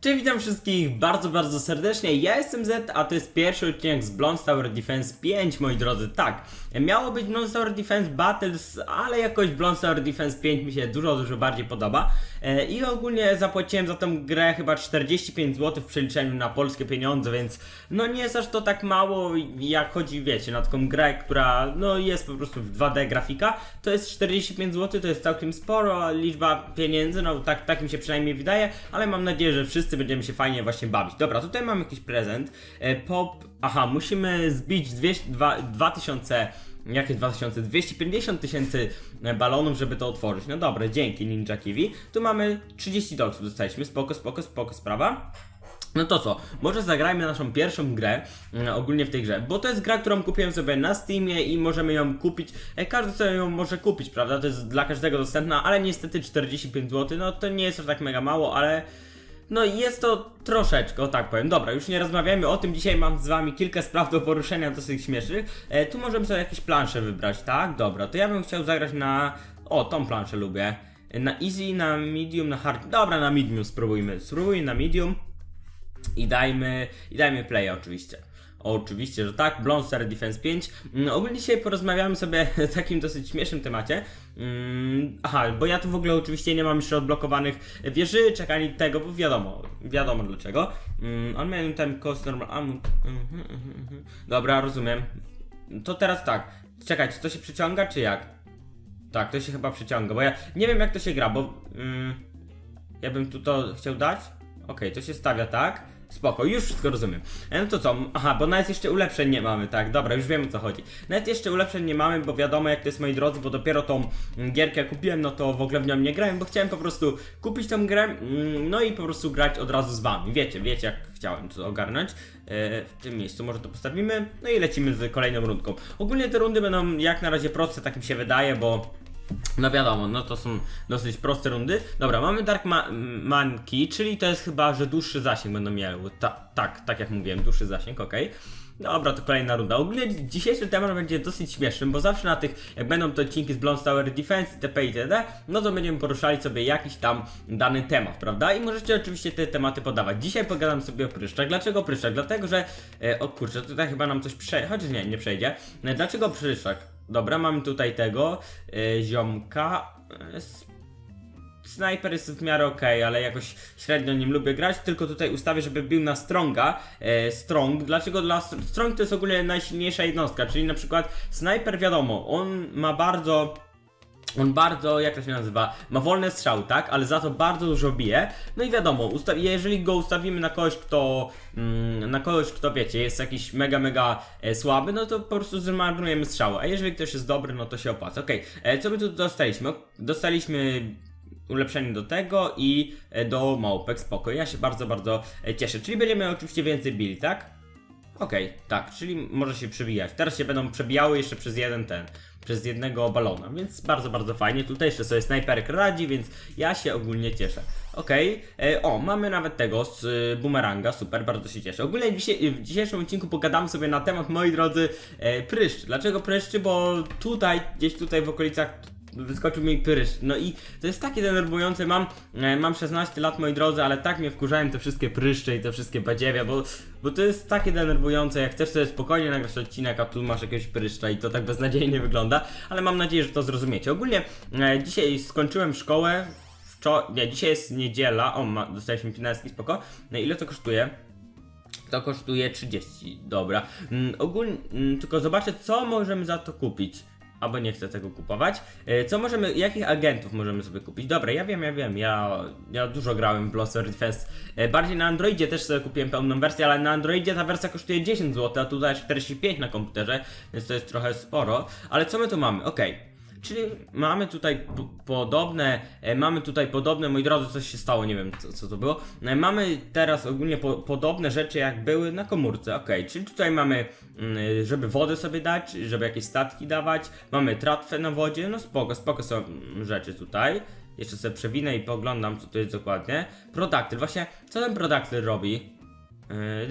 Cześć, witam wszystkich bardzo, bardzo serdecznie. Ja jestem Z, a to jest pierwszy odcinek z Blonde Tower Defense 5, moi drodzy. Tak, miało być Blonde Tower Defense Battles, ale jakoś Blonde Tower Defense 5 mi się dużo, dużo bardziej podoba. E, I ogólnie zapłaciłem za tę grę chyba 45 zł w przeliczeniu na polskie pieniądze, więc no nie jest aż to tak mało, jak chodzi, wiecie, na taką grę, która no jest po prostu w 2D grafika. To jest 45 zł, to jest całkiem sporo liczba pieniędzy, no tak, tak mi się przynajmniej wydaje, ale mam nadzieję, że wszyscy będziemy się fajnie właśnie bawić. Dobra, tutaj mam jakiś prezent. E, Pop, aha, musimy zbić 200, dwa- 2000 Jakie 2000? 250 tysięcy e, balonów, żeby to otworzyć. No dobra, dzięki Ninja Kiwi. Tu mamy 30 dolców dostaliśmy. Spoko, spoko, spoko sprawa. No to co, może zagrajmy naszą pierwszą grę mm, ogólnie w tej grze, bo to jest gra, którą kupiłem sobie na Steamie i możemy ją kupić, e, każdy sobie ją może kupić, prawda, to jest dla każdego dostępna, ale niestety 45 zł, no to nie jest aż tak mega mało, ale no jest to troszeczkę, o tak powiem. Dobra, już nie rozmawiajmy o tym, dzisiaj mam z wami kilka spraw do poruszenia dosyć śmiesznych. E, tu możemy sobie jakieś plansze wybrać, tak? Dobra, to ja bym chciał zagrać na... O, tą planszę lubię. Na easy, na medium, na hard... Dobra, na medium spróbujmy. Spróbuj na medium i dajmy, i dajmy play oczywiście. Oczywiście, że tak, Blonster Defense 5. Mm, ogólnie dzisiaj porozmawiamy sobie o takim dosyć śmiesznym temacie. Mm, aha, bo ja tu w ogóle oczywiście nie mam jeszcze odblokowanych wieżyczek ani tego, bo wiadomo, wiadomo dlaczego. Mm, on miał ten cost normal. mhm, mhm, mhm. Dobra, rozumiem. To teraz tak. Czekaj, czy to się przyciąga, czy jak? Tak, to się chyba przyciąga, bo ja nie wiem jak to się gra, bo ja bym tu to chciał dać. Okej, to się stawia tak. Spoko, już wszystko rozumiem. No to co? Aha, bo nawet jeszcze ulepszeń nie mamy, tak, dobra, już wiem o co chodzi. Nawet jeszcze ulepszeń nie mamy, bo wiadomo jak to jest moi drodzy, bo dopiero tą mm, gierkę kupiłem, no to w ogóle w nią nie grałem, bo chciałem po prostu kupić tą grę, mm, no i po prostu grać od razu z wami. Wiecie, wiecie jak chciałem to ogarnąć. E, W tym miejscu może to postawimy, no i lecimy z kolejną rundką. Ogólnie te rundy będą jak na razie proste, tak mi się wydaje, bo no wiadomo, no to są dosyć proste rundy. Dobra, mamy Dark Ma czyli to jest chyba, że dłuższy zasięg będą miały. Ta tak, tak jak mówiłem, dłuższy zasięg, okej. Dobra, to kolejna runda. Ogólnie dzisiejszy temat będzie dosyć śmieszny, bo zawsze na tych, jak będą te odcinki z Blonde Tower Defense, itp. itd., no to będziemy poruszali sobie jakiś tam dany temat, prawda? I możecie oczywiście te tematy podawać. Dzisiaj pogadam sobie o pryszczach. Dlaczego pryszczach? Dlatego, że, e, o kurczę, tutaj chyba nam coś przejdzie, chociaż nie, nie przejdzie. E, Dlaczego pryszczak? Dobra, mamy tutaj tego e, ziomka. S- Sniper jest w miarę ok, ale jakoś średnio nim lubię grać, tylko tutaj ustawię, żeby był na Stronga. E, strong. Dlaczego dla str- Strong to jest ogólnie najsilniejsza jednostka, czyli na przykład Sniper wiadomo, on ma bardzo on bardzo, jak to się nazywa, ma wolny strzał, tak? Ale za to bardzo dużo bije. No i wiadomo, jeżeli go ustawimy na kogoś, kto, mm, na kogoś, kto wiecie, jest jakiś mega, mega e, słaby, no to po prostu zmarnujemy strzał. A jeżeli ktoś jest dobry, no to się opłaca. Okej, e, co my tu dostaliśmy? Dostaliśmy ulepszenie do tego i e, do małpek, spoko. Ja się bardzo, bardzo e, cieszę. Czyli będziemy oczywiście więcej bili, tak? Okej, tak, czyli może się przebijać. Teraz się będą przebijały jeszcze przez jeden ten, przez jednego balona, więc bardzo, bardzo fajnie. Tutaj jeszcze sobie snajperek radzi, więc ja się ogólnie cieszę. Okej, e, o, mamy nawet tego z y, bumeranga, super, bardzo się cieszę. Ogólnie dzisiaj, w dzisiejszym odcinku pogadamy sobie na temat, moi drodzy, e. Dlaczego pryszczy? Bo tutaj, gdzieś tutaj w okolicach wyskoczył mi pryszcz. No i to jest takie denerwujące. Mam, e, mam 16 lat, moi drodzy, ale tak mnie wkurzałem te wszystkie pryszcze i te wszystkie badziewia, bo, bo to jest takie denerwujące. Jak chcesz sobie spokojnie nagrać odcinek, a tu masz jakiegoś pryszcza i to tak beznadziejnie wygląda, ale mam nadzieję, że to zrozumiecie. Ogólnie e, dzisiaj skończyłem szkołę. Wczo- nie, dzisiaj jest niedziela. O, ma, dostaliśmy pineski, spoko. No ile to kosztuje? To kosztuje 30, dobra. Mm, ogólnie, mm, tylko zobaczę, co możemy za to kupić. Albo nie chcę tego kupować. E, Co możemy, jakich agentów możemy sobie kupić? Dobra, ja wiem, ja wiem, ja, ja dużo grałem w Bloster Defense. E, Bardziej na Androidzie też sobie kupiłem pełną wersję, ale na Androidzie ta wersja kosztuje 10 zł, a tutaj 45 na komputerze, więc to jest trochę sporo. Ale co my tu mamy? Okej. Czyli mamy tutaj podobne, e, mamy tutaj podobne, moi drodzy, coś się stało, nie wiem co, co to było. E, Mamy teraz ogólnie po, podobne rzeczy jak były na komórce, ok, czyli tutaj mamy, mm, żeby wodę sobie dać, żeby jakieś statki dawać, mamy tratwę na wodzie, no spoko, spoko są mm, rzeczy tutaj. Jeszcze sobie przewinę i poglądam co to jest dokładnie. Prodaktyl, właśnie co ten prodaktyl robi? E,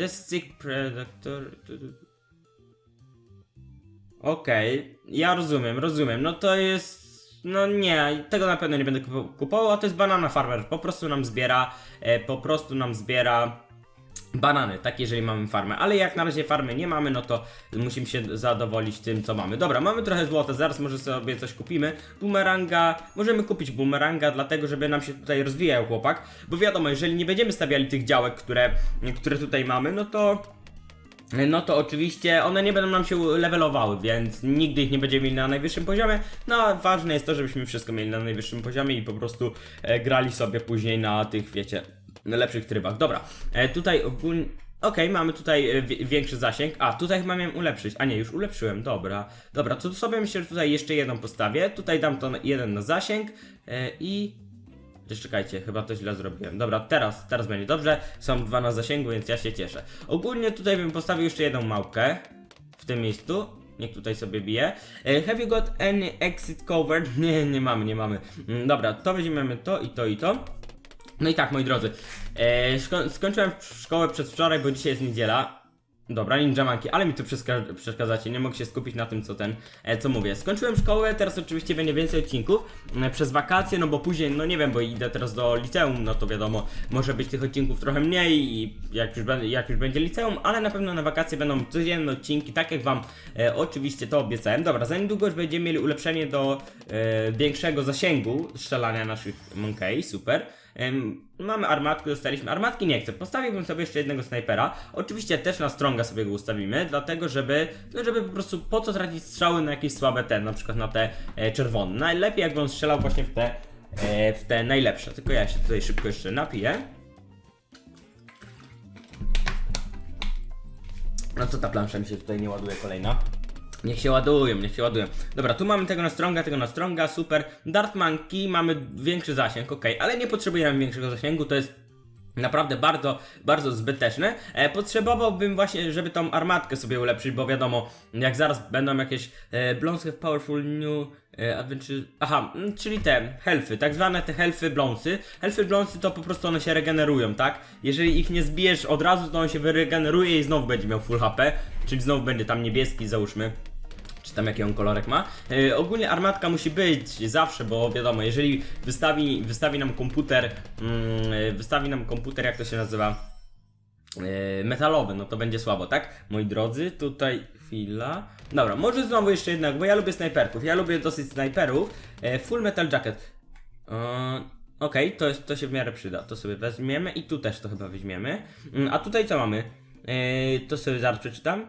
predactor... tu, tu, Okej, ja rozumiem, rozumiem. No to jest. no nie, tego na pewno nie będę kupo- kupował, a to jest banana farmer, po prostu nam zbiera, e, po prostu nam zbiera banany, tak jeżeli mamy farmę, ale jak na razie farmy nie mamy, no to musimy się zadowolić tym, co mamy. Dobra, mamy trochę złota, zaraz może sobie coś kupimy. Boomeranga, możemy kupić boomeranga, dlatego żeby nam się tutaj rozwijał chłopak, bo wiadomo, jeżeli nie będziemy stawiali tych działek, które, które tutaj mamy, no to no to oczywiście one nie będą nam się levelowały, więc nigdy ich nie będziemy mieli na najwyższym poziomie. No a ważne jest to, żebyśmy wszystko mieli na najwyższym poziomie i po prostu e, grali sobie później na tych, wiecie, lepszych trybach. Dobra, e, tutaj ogólnie. Okej, mamy tutaj e, wi- większy zasięg. A, tutaj chyba miałem ulepszyć. A nie, już ulepszyłem, dobra. Dobra, to sobie myślę, że tutaj jeszcze jedną postawię. Tutaj dam to na- jeden na zasięg e, i Chociaż czekajcie, chyba to źle zrobiłem. Dobra, teraz, teraz będzie dobrze. Są dwa na zasięgu, więc ja się cieszę. Ogólnie tutaj bym postawił jeszcze jedną małpkę. W tym miejscu. Niech tutaj sobie bije. E, Have you got any exit covered? Nie, nie mamy, nie mamy. Mm, Dobra, to weźmiemy to i to i to. No i tak, moi drodzy. E, skończyłem szkołę przedwczoraj, bo dzisiaj jest niedziela. Dobra, ninja ale mi tu przeszka- przeszkadzacie, nie mogę się skupić na tym, co ten, e, co mówię. Skończyłem szkołę, teraz oczywiście będzie więcej odcinków e, przez wakacje, no bo później, no nie wiem, bo idę teraz do liceum, no to wiadomo, może być tych odcinków trochę mniej i jak już, jak już będzie liceum, ale na pewno na wakacje będą codzienne odcinki, tak jak wam e, oczywiście to obiecałem. Dobra, za niedługo już będziemy mieli ulepszenie do e, większego zasięgu strzelania naszych monkey, super. Em, mamy armatkę, dostaliśmy. Armatki nie chcę. Postawiłbym sobie jeszcze jednego snajpera. Oczywiście też na stronga sobie go ustawimy, dlatego żeby, no żeby po prostu po co tracić strzały na jakieś słabe te, na przykład na te e, czerwone. Najlepiej jakby on strzelał właśnie w te, e, w te najlepsze. Tylko ja się tutaj szybko jeszcze napiję. No co ta plansza mi się tutaj nie ładuje kolejna? Niech się ładują, niech się ładują. Dobra, tu mamy tego na stronga, tego na stronga, super. Dart Monkey, mamy większy zasięg, ok, ale nie potrzebujemy większego zasięgu, to jest naprawdę bardzo, bardzo zbyteczne. E, potrzebowałbym właśnie, żeby tą armatkę sobie ulepszyć, bo wiadomo, jak zaraz będą jakieś e, Blons have powerful new e, adventure... Aha, mm, czyli te helfy, tak zwane te helfy blonsy. Helfy blonsy to po prostu one się regenerują, tak? Jeżeli ich nie zbijesz od razu, to on się wyregeneruje i znowu będzie miał full HP, czyli znowu będzie tam niebieski, załóżmy tam jaki on kolorek ma. E, ogólnie armatka musi być zawsze, bo wiadomo, jeżeli wystawi, wystawi nam komputer, mm, e, wystawi nam komputer, jak to się nazywa, e, metalowy, no to będzie słabo, tak? Moi drodzy, tutaj chwila. Dobra, może znowu jeszcze jednego, bo ja lubię snajperków, ja lubię dosyć snajperów. Full metal jacket. E, Okej, to, jest- to się w miarę przyda. To sobie weźmiemy i tu też to chyba weźmiemy. Mm, A tutaj co mamy? E, to sobie zaraz przeczytam.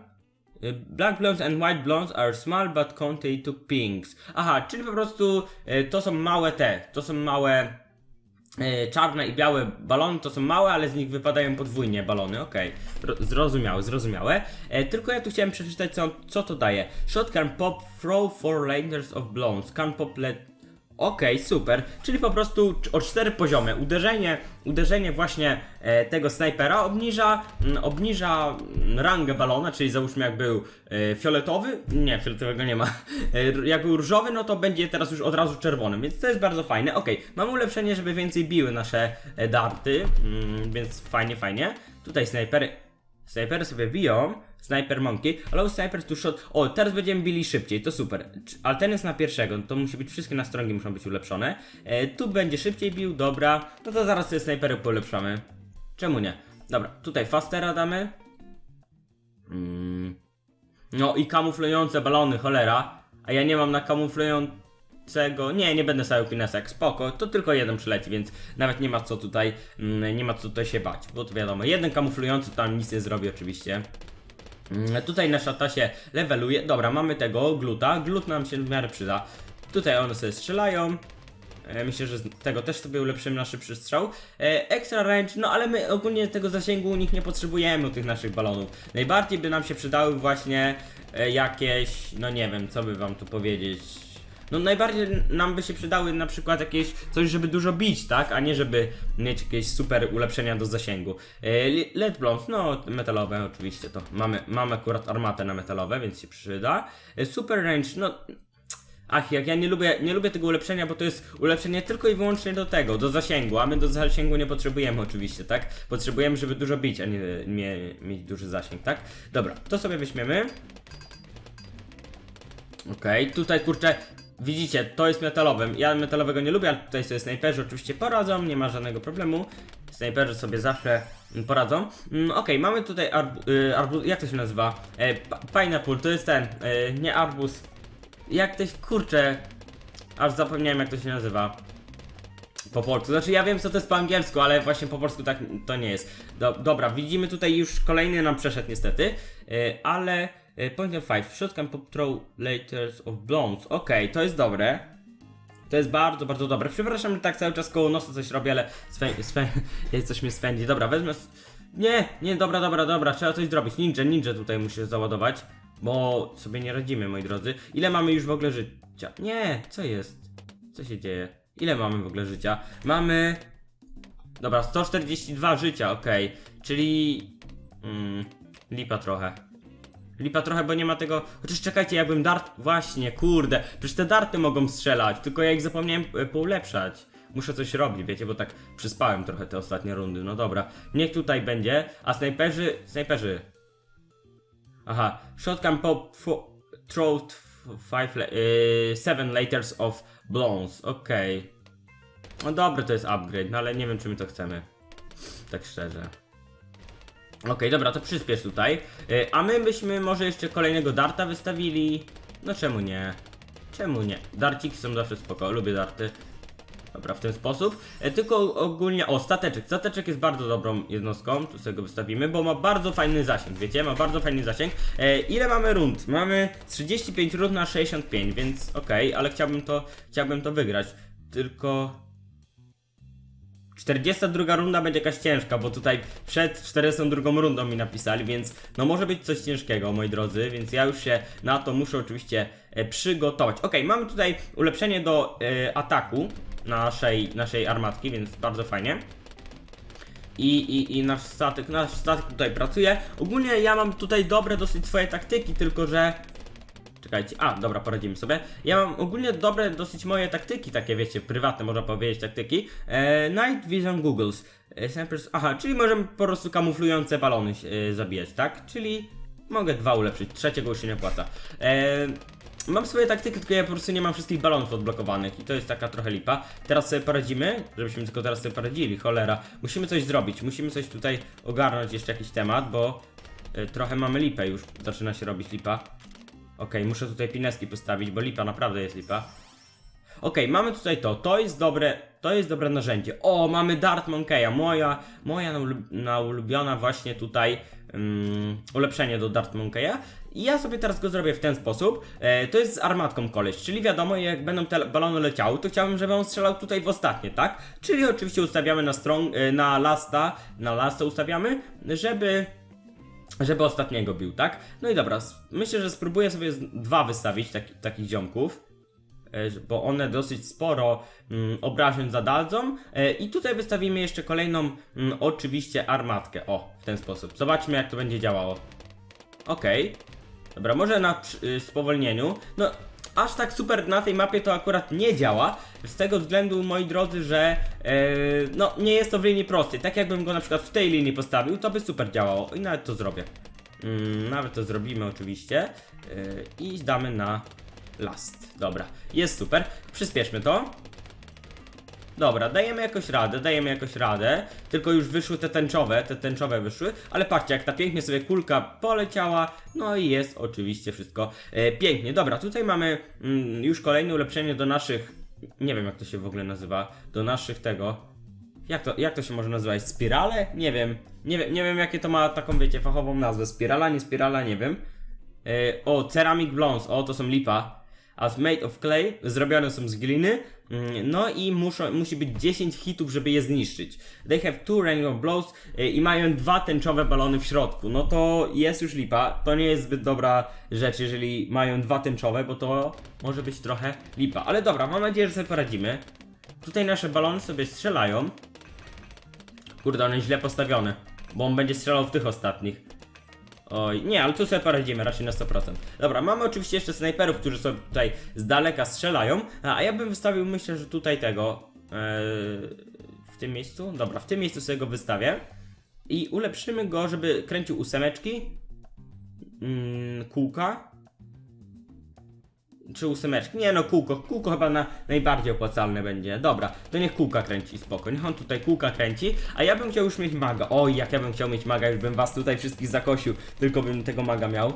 Y, Black blondes and white blondes are small but contain two pinks. Aha, czyli po prostu e, to są małe te, to są małe e, czarne i białe balony, to są małe, ale z nich wypadają podwójnie balony, okej. Ro- Zrozumiałe, zrozumiałe. E, tylko ja tu chciałem przeczytać, co, co to daje. Shot can pop throw four layers of blondes. Can pop let... Okej, super. Czyli po prostu o cztery poziomy. Uderzenie, uderzenie właśnie e, tego snajpera obniża, mm, obniża mm, rangę balona, czyli załóżmy jak był e, fioletowy, nie, fioletowego nie ma. E, jak był różowy, no to będzie teraz już od razu czerwony, więc to jest bardzo fajne. Okej, mamy ulepszenie, żeby więcej biły nasze e, darty, mm, więc fajnie, fajnie. Tutaj snajpery, Snajpery sobie biją, Sniper Monkey, ale Sniper tu shot. O, teraz będziemy bili szybciej, to super. Ale ten jest na pierwszego, to musi być wszystkie nastrongi muszą być ulepszone. E, tu będzie szybciej bił, dobra. No to zaraz sobie snajpery polepszamy. Czemu nie? Dobra, tutaj Fastera damy. Mm. No i kamuflujące balony, cholera. A ja nie mam na kamuflującego. Nie, nie będę stawiał pinesek, spoko. To tylko jeden przyleci, więc nawet nie ma co tutaj, mm, nie ma co tutaj się bać. Bo to wiadomo, jeden kamuflujący tam nic nie zrobi oczywiście. Mm, Tutaj nasza ta się leveluje. Dobra, mamy tego gluta. Glut nam się w miarę przyda. Tutaj one sobie strzelają. E, Myślę, że tego też sobie ulepszymy na szybszy strzał. E, extra range, no ale my ogólnie tego zasięgu u nich nie potrzebujemy, u tych naszych balonów. Najbardziej by nam się przydały właśnie e, jakieś, no nie wiem, co by wam tu powiedzieć. No najbardziej nam by się przydały na przykład jakieś coś, żeby dużo bić, tak? A nie żeby mieć jakieś super ulepszenia do zasięgu. E, LED blondes, no metalowe oczywiście to. Mamy, mamy akurat armatę na metalowe, więc się przyda. E, super range, no Ach, jak ja nie lubię, nie lubię tego ulepszenia, bo to jest ulepszenie tylko i wyłącznie do tego, do zasięgu, a my do zasięgu nie potrzebujemy oczywiście, tak? Potrzebujemy, żeby dużo bić, a nie, nie mieć duży zasięg, tak? Dobra, to sobie weźmiemy. Okej, tutaj kurczę, Widzicie, to jest metalowym. Ja metalowego nie lubię, ale tutaj sobie snajperzy oczywiście poradzą, nie ma żadnego problemu. Snajperzy sobie zawsze mm, poradzą. Mm, Okej, mamy tutaj y, arbuz, jak to się nazywa? E, pineapple, to jest ten, e, nie arbuz. Jak to się, kurczę, aż zapomniałem jak to się nazywa. Po polsku. Znaczy ja wiem co to jest po angielsku, ale właśnie po polsku tak to nie jest. Do, dobra, widzimy tutaj już kolejny nam przeszedł niestety, e, ale point of five. Shotgun pop throw laters of blondes. Okej, to jest dobre. To jest bardzo, bardzo dobre. Przepraszam, że tak cały czas koło nosa coś robię, ale swę, swę, coś mnie swędzi. Dobra, wezmę... Nie, nie, dobra, dobra, dobra, trzeba coś zrobić. Ninja, ninja tutaj muszę załadować, bo sobie nie radzimy, moi drodzy. Ile mamy już w ogóle życia? Nie, co jest? Co się dzieje? Ile mamy w ogóle życia? Mamy... Dobra, 142 życia, okej. Czyli... Mm, lipa trochę. Lipa trochę, bo nie ma tego... Chociaż czekajcie, jakbym dart... Właśnie, kurde. Przecież te darty mogą strzelać, tylko ja ich zapomniałem e, poulepszać. Muszę coś robić, wiecie, bo tak przyspałem trochę te ostatnie rundy. No dobra, niech tutaj będzie. A snajperzy... Snajperzy... Aha, shotgun pop... Throat... Five... Yy, seven laters of blowns, okej. No dobry to jest upgrade, no ale nie wiem czy my to chcemy. Tak szczerze. Okej, dobra, to przyspiesz tutaj. Y, A my byśmy może jeszcze kolejnego darta wystawili. No czemu nie? Czemu nie? Darciki są zawsze spoko, lubię darty. Dobra, w ten sposób. E, Tylko ogólnie, o, stateczek. Stateczek jest bardzo dobrą jednostką, tu sobie go wystawimy, bo ma bardzo fajny zasięg, wiecie? Ma bardzo fajny zasięg. E, ile mamy rund? Mamy 35 rund na 65, więc okej, ale chciałbym to, chciałbym to wygrać. Tylko... 42 runda będzie jakaś ciężka, bo tutaj przed 42 rundą mi napisali, więc no może być coś ciężkiego, moi drodzy, więc ja już się na to muszę oczywiście e, przygotować. Ok, mamy tutaj ulepszenie do e, ataku naszej, naszej armatki, więc bardzo fajnie. I, i, I nasz statek, nasz statek tutaj pracuje. Ogólnie ja mam tutaj dobre dosyć swoje taktyki, tylko że Czekajcie, a dobra, poradzimy sobie. Ja mam ogólnie dobre dosyć moje taktyki, takie wiecie, prywatne można powiedzieć taktyki. E, Night Vision Googles. E, snipers, aha, czyli możemy po prostu kamuflujące balony e, zabijać, tak? Czyli mogę dwa ulepszyć, trzeciego już się nie opłaca. E, mam swoje taktyki, tylko ja po prostu nie mam wszystkich balonów odblokowanych i to jest taka trochę lipa. Teraz sobie poradzimy, żebyśmy tylko teraz sobie poradzili, cholera. Musimy coś zrobić, musimy coś tutaj ogarnąć, jeszcze jakiś temat, bo e, trochę mamy lipę już, zaczyna się robić lipa. Okej, muszę tutaj pineski postawić, bo lipa naprawdę jest lipa. Okej, mamy tutaj to. To jest dobre, to jest dobre narzędzie. O, mamy Dart Monkeya. Moja, moja naulu- naulubiona właśnie tutaj mm, ulepszenie do Dart Monkeya. I ja sobie teraz go zrobię w ten sposób. E, to jest z armatką koleś, czyli wiadomo, jak będą te balony leciały, to chciałbym, żeby on strzelał tutaj w ostatnie, tak? Czyli oczywiście ustawiamy na strong, e, na lasta, na lasta ustawiamy, żeby żeby ostatniego bił, tak? No i dobra, myślę, że spróbuję sobie dwa wystawić taki, takich ziomków, e, bo one dosyć sporo mm, obrażeń zadadzą. E, I tutaj wystawimy jeszcze kolejną, mm, oczywiście, armatkę. O, w ten sposób. Zobaczmy, jak to będzie działało. Okej. Dobra, może na y, spowolnieniu. No, aż tak super na tej mapie to akurat nie działa. Z tego względu, moi drodzy, że e, no, nie jest to w linii prostej. Tak jakbym go na przykład w tej linii postawił, to by super działało. I nawet to zrobię. Mm, nawet to zrobimy oczywiście. E, I damy na last. Dobra, jest super. Przyspieszmy to. Dobra, dajemy jakoś radę, dajemy jakoś radę. Tylko już wyszły te tęczowe, te tęczowe wyszły, ale patrzcie, jak ta pięknie sobie kulka poleciała. No i jest oczywiście wszystko e, pięknie. Dobra, tutaj mamy mm, już kolejne ulepszenie do naszych. Nie wiem jak to się w ogóle nazywa. Do naszych tego. Jak to, jak to się może nazywać? Spirale? Nie wiem. Nie wiem, nie wiem jakie to ma taką, wiecie, fachową nazwę. Spirala, nie spirala, nie wiem. E, o, Ceramic Blons, o, to są lipa. As made of clay, zrobione są z gliny. Mm, No i muszą, musi być 10 hitów, żeby je zniszczyć. They have two rainbow blows e, i mają dwa tęczowe balony w środku. No to jest już lipa. To nie jest zbyt dobra rzecz, jeżeli mają dwa tęczowe, bo to może być trochę lipa. Ale dobra, mam nadzieję, że sobie poradzimy. Tutaj nasze balony sobie strzelają. Kurde, one źle postawione, bo on będzie strzelał w tych ostatnich. Oj, nie, ale tu sobie poradzimy raczej na 100%. Dobra, mamy oczywiście jeszcze snajperów, którzy sobie tutaj z daleka strzelają, a, ja bym wystawił, myślę, że tutaj tego, yy, w tym miejscu, dobra, w tym miejscu sobie go wystawię. I ulepszymy go, żeby kręcił ósemeczki, mm, kółka czy ósemeczki? Nie no, kółko. Kółko chyba na najbardziej opłacalne będzie. Dobra, to niech kółka kręci, spoko. Niech on tutaj kółka kręci, a ja bym chciał już mieć maga. Oj, jak ja bym chciał mieć maga, już bym was tutaj wszystkich zakosił, tylko bym tego maga miał.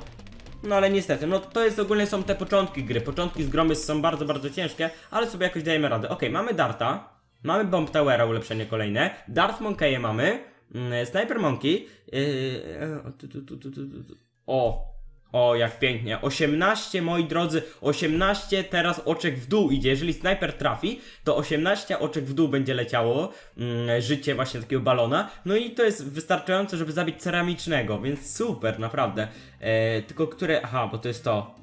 No ale niestety, no to jest ogólnie są te początki gry. Początki z gromy są bardzo, bardzo ciężkie, ale sobie jakoś dajemy radę. Okej, mamy Darta, mamy Bomb Towera, ulepszenie kolejne, Dart Monkey'e mamy, mm, Sniper Monkey, yy, yy, tu, tu, tu, tu, tu, tu. o, o, jak pięknie. 18, moi drodzy, 18 teraz oczek w dół idzie. Jeżeli snajper trafi, to 18 oczek w dół będzie leciało mm, życie właśnie takiego balona. No i to jest wystarczające, żeby zabić ceramicznego, więc super, naprawdę. E, tylko które. Aha, bo to jest to.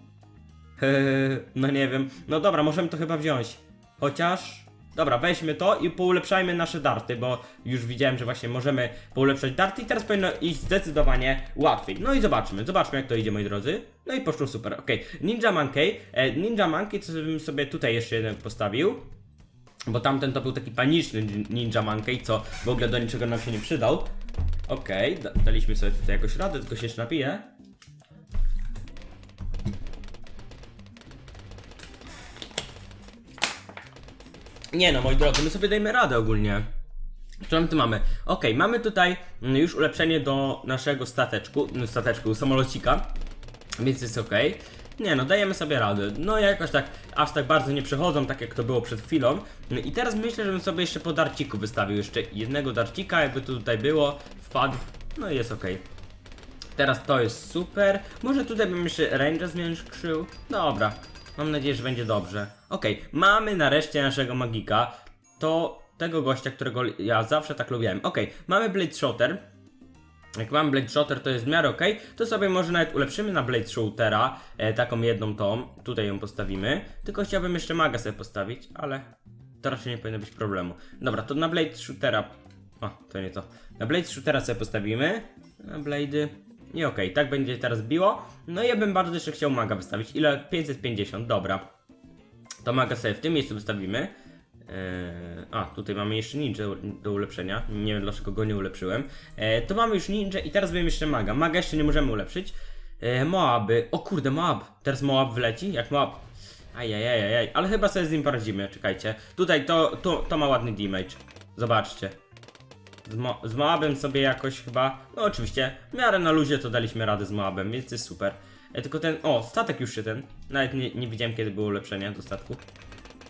no nie wiem. No dobra, możemy to chyba wziąć. Chociaż. Dobra, weźmy to i poulepszajmy nasze darty, bo już widziałem, że właśnie możemy poulepszać darty i teraz powinno iść zdecydowanie łatwiej. No i zobaczmy, zobaczmy jak to idzie moi drodzy. No i poszło super, okej. Ninja Monkey, e, Ninja Monkey to bym sobie tutaj jeszcze jeden postawił. Bo tamten to był taki paniczny Ninja Monkey, co w ogóle do niczego nam się nie przydał. Da daliśmy sobie tutaj jakoś radę, tylko się jeszcze napiję. Nie no, moi drodzy, my sobie dajmy radę ogólnie. Co my tu mamy? Okej, mamy tutaj mm, już ulepszenie do naszego stateczku, no, stateczku, samolocika, więc jest okej. Nie no, dajemy sobie radę. No jakoś tak, aż tak bardzo nie przechodzą, tak jak to było przed chwilą. No I teraz myślę, żebym sobie jeszcze po darciku wystawił jeszcze jednego darcika, jakby to tutaj było, wpadł, no i jest okej. Teraz to jest super. Może tutaj bym jeszcze range zwiększył. Dobra. Mam nadzieję, że będzie dobrze. Okej, mamy nareszcie naszego magika. To tego gościa, którego ja zawsze tak lubiłem. Okej, mamy Blade Shotter. Jak mam Blade Shotter, to jest w miarę ok. To sobie może nawet ulepszymy na Blade Shootera. E, taką jedną tą. Tutaj ją postawimy. Tylko chciałbym jeszcze maga sobie postawić, ale to raczej nie powinno być problemu. Dobra, to na Blade Shootera. O, to nie to. Na Blade Shootera sobie postawimy. Na Blade'y. I okej, tak będzie teraz biło. No i ja bym bardzo jeszcze chciał maga wystawić. Ile? 550, dobra. To maga sobie w tym miejscu wystawimy. Eee, a, tutaj mamy jeszcze ninja do ulepszenia. Nie wiem dlaczego go nie ulepszyłem. Eee, to mamy już ninja i teraz będziemy jeszcze maga. Maga jeszcze nie możemy ulepszyć. Eee, Moaby. O kurde, Moab. Teraz Moab wleci? Jak Moab. Ajajajajaj, ale chyba sobie z nim poradzimy, czekajcie. Tutaj to, to, to ma ładny damage. Zobaczcie. Z, Mo z Moabem sobie jakoś chyba, no oczywiście, w miarę na luzie to daliśmy radę z Moabem, więc jest super. E, tylko ten, o, statek już się ten, nawet nie, nie widziałem kiedy było ulepszenie do statku.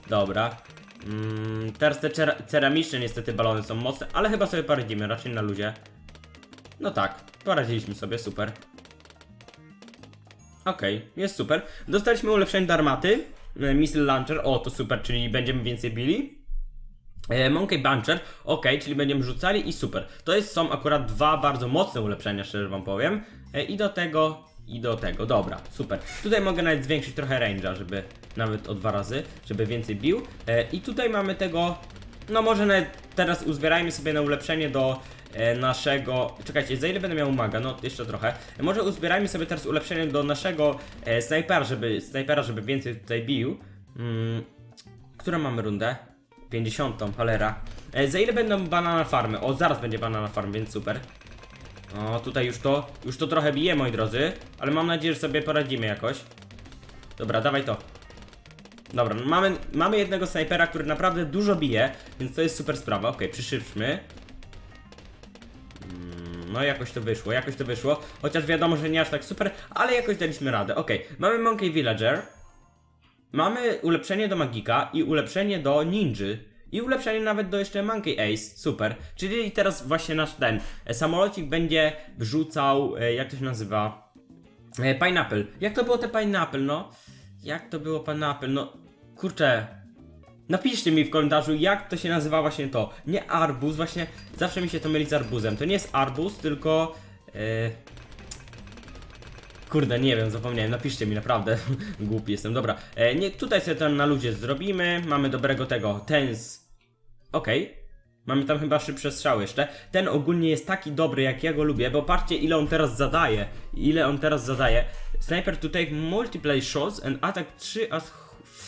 Dobra. Mm, teraz te cera- ceramiczne niestety balony są mocne, ale chyba sobie poradzimy, raczej na luzie. No tak, poradziliśmy sobie, super. Okej, jest super. Dostaliśmy ulepszenie do armaty, e, missile launcher, o to super, czyli będziemy więcej bili. E, Monkey Buncher, ok, czyli będziemy rzucali i super. To jest, są akurat dwa bardzo mocne ulepszenia, szczerze wam powiem. E, I do tego, i do tego, dobra, super. Tutaj mogę nawet zwiększyć trochę range'a, żeby nawet o dwa razy, żeby więcej bił. E, I tutaj mamy tego, no może nawet teraz uzbierajmy sobie na ulepszenie do e, naszego, czekajcie, za ile będę miał maga? No jeszcze trochę. E, może uzbierajmy sobie teraz ulepszenie do naszego e, snajpera, żeby, snajpera, żeby więcej tutaj bił. Mm, którą mamy rundę? 50, cholera. E, za ile będą banana farmy? O, zaraz będzie banana farm, więc super. O, tutaj już to, już to trochę bije, moi drodzy, ale mam nadzieję, że sobie poradzimy jakoś. Dobra, dawaj to. Dobra, no mamy, mamy jednego snajpera, który naprawdę dużo bije, więc to jest super sprawa. Okej, przyszybmy. Mm, No jakoś to wyszło, jakoś to wyszło. Chociaż wiadomo, że nie aż tak super, ale jakoś daliśmy radę. Okej, mamy Monkey Villager. Mamy ulepszenie do Magika i ulepszenie do Ninży. I ulepszenie nawet do jeszcze Monkey Ace, super. Czyli teraz właśnie nasz ten e, samolocik będzie wrzucał, e, jak to się nazywa? E, pineapple. Jak to było te pineapple, no? Jak to było pineapple, no? Kurczę. Napiszcie mi w komentarzu, jak to się nazywa właśnie to. Nie arbuz, właśnie zawsze mi się to myli z arbuzem. To nie jest arbuz, tylko... E, Kurde, nie wiem, zapomniałem, napiszcie mi, naprawdę głupi jestem. Dobra, e, nie, tutaj sobie tam na ludzie zrobimy, mamy dobrego tego, tens, okej. Mamy tam chyba szybsze strzały jeszcze. Ten ogólnie jest taki dobry, jak ja go lubię, bo patrzcie ile on teraz zadaje. Ile on teraz zadaje. Sniper to take multiple shots and attack 3 as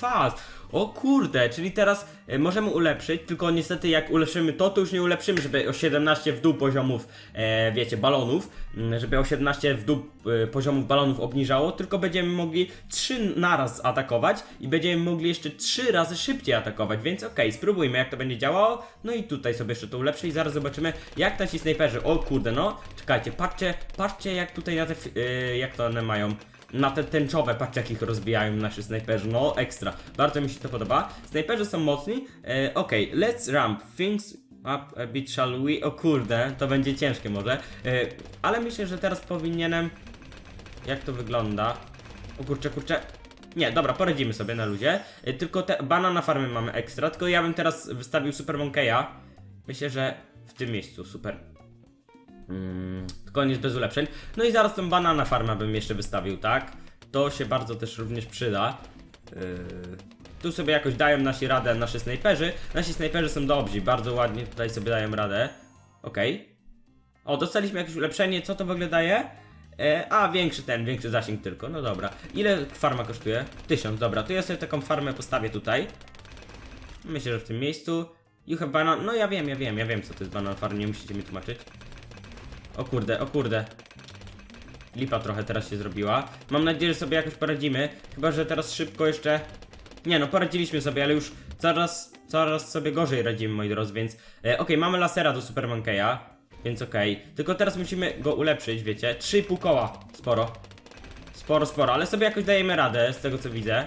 fast. O kurde, czyli teraz e, możemy ulepszyć, tylko niestety jak ulepszymy to, to już nie ulepszymy, żeby o 17 w dół poziomów, e, wiecie, balonów, mm, żeby o 17 w dół e, poziomów balonów obniżało, tylko będziemy mogli 3 naraz atakować i będziemy mogli jeszcze 3 razy szybciej atakować, więc okej, spróbujmy jak to będzie działało, no i tutaj sobie jeszcze to ulepszę i zaraz zobaczymy jak nasi snajperzy, o kurde no, czekajcie, patrzcie, patrzcie jak tutaj na te, e, jak to one mają, na te tęczowe, patrz jak ich rozbijają nasi snajperzy, no ekstra, bardzo mi się to podoba. Snajperzy są mocni, e, let's ramp, things up a bit shall we, o kurde, to będzie ciężkie może, e, ale myślę, że teraz powinienem, jak to wygląda, o kurczę, kurczę, nie, dobra, poradzimy sobie na luzie, e, tylko te banana farmy mamy ekstra, tylko ja bym teraz wystawił Super Monkeya, myślę, że w tym miejscu, super, Mm, koniec bez ulepszeń. No i zaraz tą banana farmę bym jeszcze wystawił, tak? To się bardzo też również przyda. Yy, tu sobie jakoś dają nasi radę, nasi snajperzy. Nasi snajperzy są dobrzy, bardzo ładnie tutaj sobie dają radę. Okej. O, dostaliśmy jakieś ulepszenie, co to w ogóle daje? E, a, większy ten, większy zasięg tylko, no dobra. Ile farma kosztuje? Tysiąc, dobra, to ja sobie taką farmę postawię tutaj. Myślę, że w tym miejscu. You have banan, no ja wiem, ja wiem, ja wiem co to jest banan farm, nie musicie mi tłumaczyć. O kurde, o kurde. Lipa trochę teraz się zrobiła. Mam nadzieję, że sobie jakoś poradzimy. Chyba, że teraz szybko jeszcze... Nie no, poradziliśmy sobie, ale już coraz, coraz sobie gorzej radzimy, moi drodzy, więc... E, okej, mamy lasera do Super Monkeya, więc okej. Tylko teraz musimy go ulepszyć, wiecie. 3,5 koła. Sporo. Sporo, sporo, ale sobie jakoś dajemy radę, z tego co widzę.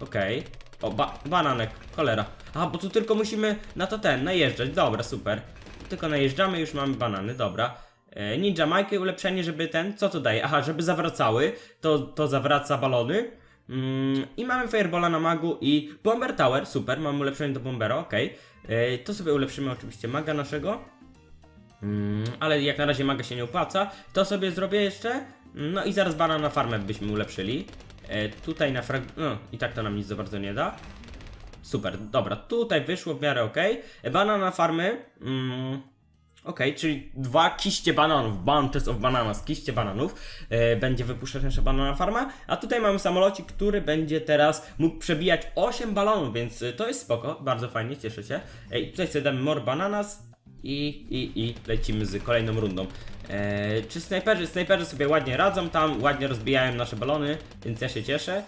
Okej. O, ba bananek, cholera. A, bo tu tylko musimy na to ten, najeżdżać. Dobra, super. Tylko najeżdżamy, już mamy banany, dobra. E, Ninja Mike ulepszenie, żeby ten, co to daje? Aha, żeby zawracały, to, to zawraca balony. Mm, I mamy Firebola na magu i Bomber Tower, super, mamy ulepszenie do Bombera, okej. E, To sobie ulepszymy oczywiście maga naszego. Mm, ale jak na razie maga się nie opłaca, to sobie zrobię jeszcze. No i zaraz bana na farmę byśmy ulepszyli. E, tutaj na frag... No i tak to nam nic za bardzo nie da. Super, dobra, tutaj wyszło w miarę ok. Banana farmy. Mm, ok, czyli dwa kiście bananów. Bunches of bananas, kiście bananów. E, będzie wypuszczać nasza banana farma. A tutaj mamy samolocik, który będzie teraz mógł przebijać 8 balonów, więc e, to jest spoko. Bardzo fajnie, cieszę się. I tutaj sobie damy more bananas. I, i, i lecimy z kolejną rundą. E, czy snajperzy, snajperzy sobie ładnie radzą tam, ładnie rozbijają nasze balony, więc ja się cieszę.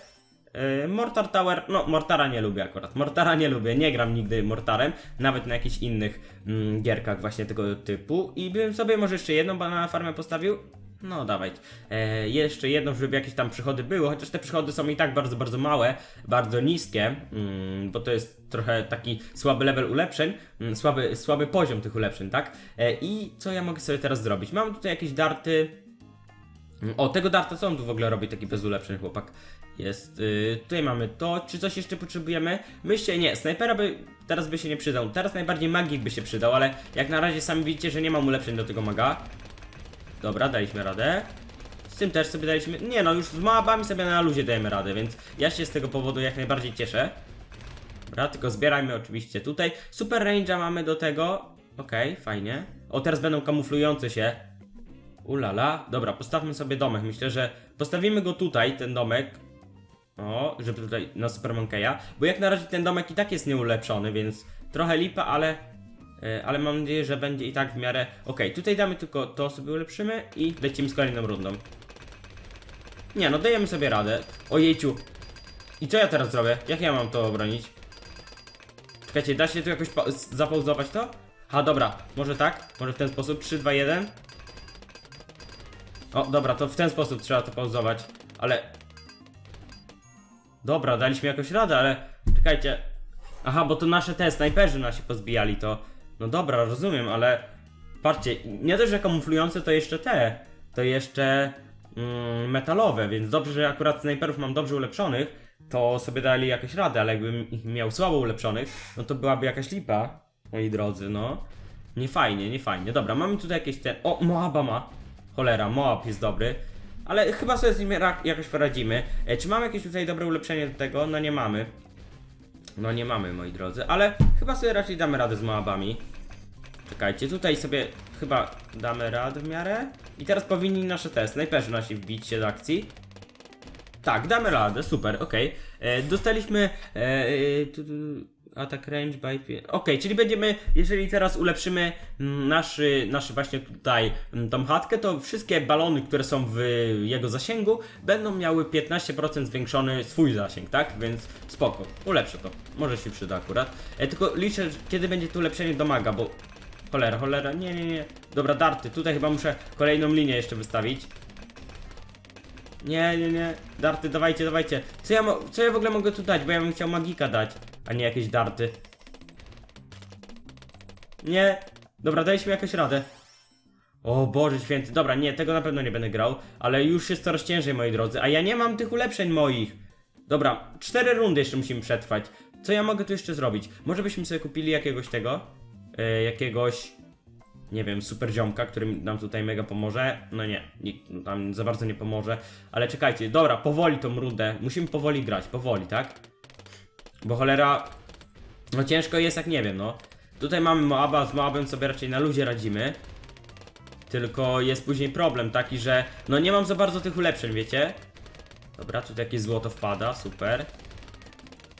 Yy, Mortar Tower, no Mortara nie lubię akurat. Mortara nie lubię, nie gram nigdy Mortarem, nawet na jakichś innych mm, gierkach właśnie tego typu. I bym sobie może jeszcze jedną banana farmę postawił. No dawaj. E, jeszcze jedną, żeby jakieś tam przychody były, chociaż te przychody są i tak bardzo, bardzo małe, bardzo niskie, mm, bo to jest trochę taki słaby level ulepszeń, mm, słaby, słaby poziom tych ulepszeń, tak? E, I co ja mogę sobie teraz zrobić? Mam tutaj jakieś darty, o, tego darta co on tu w ogóle robi, taki bez ulepszeń chłopak. Jest, yy, tutaj mamy to, czy coś jeszcze potrzebujemy? Myślę, nie, snajpera by teraz by się nie przydał, teraz najbardziej magik by się przydał, ale jak na razie sami widzicie, że nie mam ulepszeń do tego maga. Dobra, daliśmy radę. Z tym też sobie daliśmy, nie no, już z mapami sobie na luzie dajemy radę, więc ja się z tego powodu jak najbardziej cieszę. Dobra, tylko zbierajmy oczywiście tutaj. Super range'a mamy do tego, okej, fajnie. O, teraz będą kamuflujące się. Ulala, dobra, postawmy sobie domek. Myślę, że postawimy go tutaj, ten domek. O, żeby tutaj na Super Monkeya. Bo jak na razie ten domek i tak jest nieulepszony, więc trochę lipa, ale. e, Ale mam nadzieję, że będzie i tak w miarę. Okej, tutaj damy tylko to sobie ulepszymy i lecimy z kolejną rundą. Nie, no dajemy sobie radę. Ojejciu. I co ja teraz zrobię? Jak ja mam to obronić? Czekajcie, da się tu jakoś zapauzować to? Ha, dobra, może tak? Może w ten sposób? 3, 2, 1. O, dobra, to w ten sposób trzeba to pauzować, ale... Dobra, daliśmy jakoś radę, ale... Czekajcie. Aha, bo to nasze te snajperzy nasi pozbijali to. No dobra, rozumiem, ale... Patrzcie, nie dość, że kamuflujące, to jeszcze te. To jeszcze... Mm, metalowe, więc dobrze, że akurat snajperów mam dobrze ulepszonych, to sobie dali jakoś radę, ale jakbym ich miał słabo ulepszonych, no to byłaby jakaś lipa, moi drodzy, no. Nie fajnie, nie fajnie. Dobra, mamy tutaj jakieś te... O, Moaba ma. Cholera, Moab jest dobry. Ale chyba sobie z nim jakoś poradzimy. E, czy mamy jakieś tutaj dobre ulepszenie do tego? No nie mamy. No nie mamy, moi drodzy, ale chyba sobie raczej damy radę z Moabami. Czekajcie, tutaj sobie chyba damy radę w miarę. I teraz powinni nasze te snajperzy nasi wbić się do akcji. Tak, damy radę, super, okej. E, Dostaliśmy e, e, tu, tu, attack range by... Okej, czyli będziemy, jeżeli teraz ulepszymy mm, naszy, naszy właśnie tutaj mm, tą chatkę, to wszystkie balony, które są w jego zasięgu, będą miały 15% zwiększony swój zasięg, tak? Więc spoko, ulepszę to. Może się przyda akurat. E, tylko liczę, kiedy będzie to ulepszenie do maga, bo... Cholera, cholera, nie, nie, nie. Dobra, darty, tutaj chyba muszę kolejną linię jeszcze wystawić. Nie, nie, nie. Darty, dawajcie, dawajcie. Co ja, co ja w ogóle mogę tu dać? Bo ja bym chciał magika dać, a nie jakieś darty. Nie. Dobra, daliśmy jakoś radę. O Boże święty, dobra, nie, tego na pewno nie będę grał, ale już jest coraz ciężej, moi drodzy, a ja nie mam tych ulepszeń moich. Dobra, cztery rundy jeszcze musimy przetrwać. Co ja mogę tu jeszcze zrobić? Może byśmy sobie kupili jakiegoś tego, e, jakiegoś, nie wiem, super ziomka, który nam tutaj mega pomoże. No nie, nikt nam za bardzo nie pomoże. Ale czekajcie, dobra, powoli tą rundę. Musimy powoli grać, powoli, tak? Bo cholera, no ciężko jest jak nie wiem, no. Tutaj mamy Moaba, z Moabem sobie raczej na luzie radzimy. Tylko jest później problem taki, że no nie mam za bardzo tych ulepszeń, wiecie? Dobra, tutaj jakieś złoto wpada, super.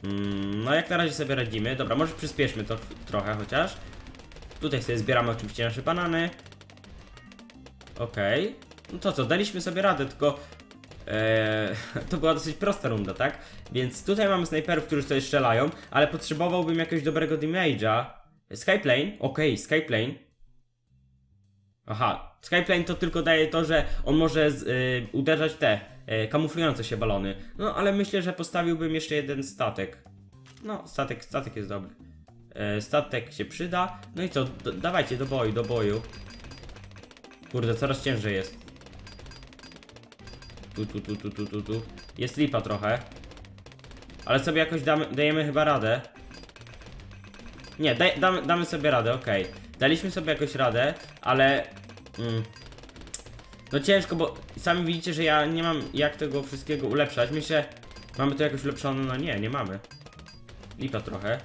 Mm, no jak na razie sobie radzimy. Dobra, może przyspieszmy to trochę chociaż. Tutaj sobie zbieramy oczywiście nasze banany. Okej. No to co, daliśmy sobie radę, tylko Eee, to była dosyć prosta runda, tak? Więc tutaj mamy snajperów, którzy sobie strzelają, ale potrzebowałbym jakiegoś dobrego damage'a. Skyplane, okej, Skyplane. Aha, Skyplane to tylko daje to, że on może z, y, uderzać te y, kamuflujące się balony. No ale myślę, że postawiłbym jeszcze jeden statek. No, statek, statek jest dobry. E, statek się przyda. No i co, dawajcie do boju, do boju. Kurde, coraz ciężej jest. Tu, tu, tu, tu, tu, tu, tu. Jest lipa trochę. Ale sobie jakoś damy, dajemy chyba radę. Nie, daj, damy, damy sobie radę, okej. Daliśmy sobie jakoś radę, ale... Mm, no ciężko, bo sami widzicie, że ja nie mam jak tego wszystkiego ulepszać. Myślę, mamy to jakoś ulepszone, no nie, nie mamy. Lipa trochę.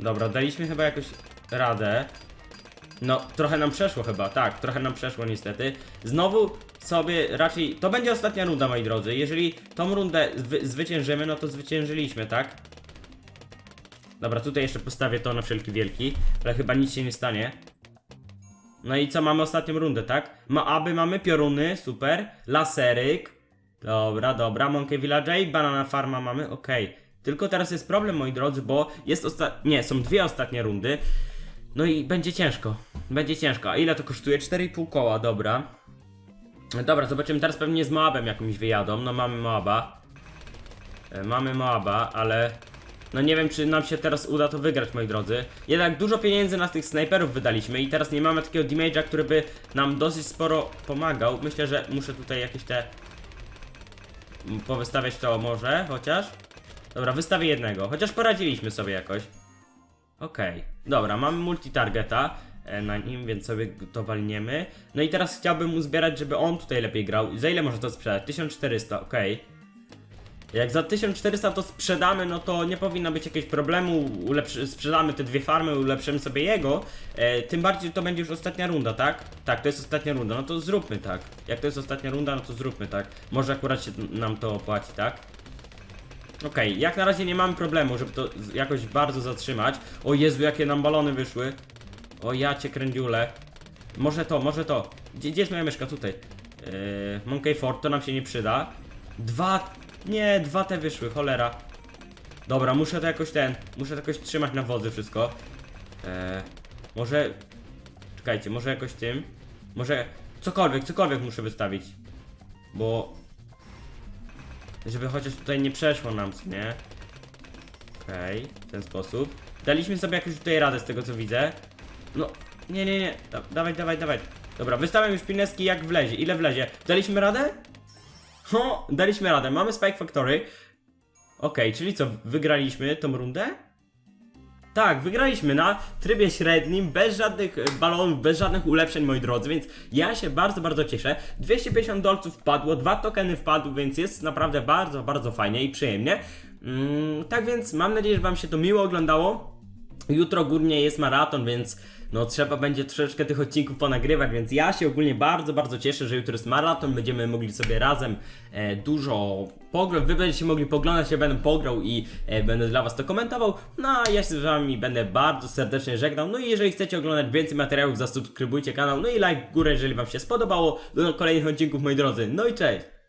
Dobra, daliśmy chyba jakoś radę. No, trochę nam przeszło chyba, tak, trochę nam przeszło niestety. Znowu sobie raczej. To będzie ostatnia runda, moi drodzy. Jeżeli tą rundę zwy zwyciężymy, no to zwyciężyliśmy, tak? Dobra, tutaj jeszcze postawię to na wszelki wielki, ale chyba nic się nie stanie. No i co, mamy ostatnią rundę, tak? Ma aby mamy pioruny, super. Laseryk. Dobra, dobra, Monkey Village i Banana Farma mamy, okej. Tylko teraz jest problem, moi drodzy, bo jest osta... Nie, są dwie ostatnie rundy. No i będzie ciężko. Będzie ciężko. A ile to kosztuje? 4,5 koła, dobra. Dobra, zobaczymy. Teraz pewnie z Moabem jakimś wyjadą. No mamy Moaba. E, Mamy Moaba, ale... No nie wiem, czy nam się teraz uda to wygrać, moi drodzy. Jednak dużo pieniędzy na tych snajperów wydaliśmy i teraz nie mamy takiego damage'a, który by nam dosyć sporo pomagał. Myślę, że muszę tutaj jakieś te... Powystawiać to może, chociaż. Dobra, wystawię jednego. Chociaż poradziliśmy sobie jakoś. Okej, dobra, mamy multitargeta e, na nim, więc sobie to walniemy. No i teraz chciałbym mu zbierać, żeby on tutaj lepiej grał. Za ile może to sprzedać? 1400, okej. Jak za 1400 to sprzedamy, no to nie powinno być jakiegoś problemu. Sprzedamy te dwie farmy, ulepszymy sobie jego. E, tym bardziej to będzie już ostatnia runda, tak? Tak, to jest ostatnia runda, no to zróbmy tak. Jak to jest ostatnia runda, no to zróbmy tak. Może akurat się nam to opłaci, tak? Okej, jak na razie nie mamy problemu, żeby to jakoś bardzo zatrzymać. O Jezu, jakie nam balony wyszły. O ja cię krędziule. Może to, może to. Gdzie, gdzie jest moja myszka? Tutaj. Yy, Monkey Fort, to nam się nie przyda. Dwa, nie, dwa te wyszły, cholera. Dobra, muszę to jakoś ten, muszę to jakoś trzymać na wodzy wszystko. Eee, może, czekajcie, może jakoś tym. Może cokolwiek, cokolwiek muszę wystawić. Bo żeby chociaż tutaj nie przeszło nam, nie? Okej, w ten sposób. Daliśmy sobie jakąś tutaj radę z tego co widzę. No, nie, nie, nie. Da, dawaj, dawaj, dawaj. Dobra, wystawiam już pineski jak wlezie. Ile wlezie? Daliśmy radę? Ho, daliśmy radę. Mamy Spike Factory. Okej, czyli co, wygraliśmy tą rundę? Tak, wygraliśmy na trybie średnim, bez żadnych e, balonów, bez żadnych ulepszeń, moi drodzy, więc ja się bardzo, bardzo cieszę. 250 dolców wpadło, dwa tokeny wpadły, więc jest naprawdę bardzo, bardzo fajnie i przyjemnie. Mm, tak więc mam nadzieję, że Wam się to miło oglądało. Jutro górnie jest maraton, więc no trzeba będzie troszeczkę tych odcinków ponagrywać, więc ja się ogólnie bardzo, bardzo cieszę, że jutro jest maraton, będziemy mogli sobie razem e, dużo pograć, wy będziecie mogli poglądać, ja będę pograł i e, będę dla was to komentował, no a ja się z wami będę bardzo serdecznie żegnał, no i jeżeli chcecie oglądać więcej materiałów, zasubskrybujcie kanał, no i like w górę, jeżeli wam się spodobało, do kolejnych odcinków moi drodzy, no i cześć!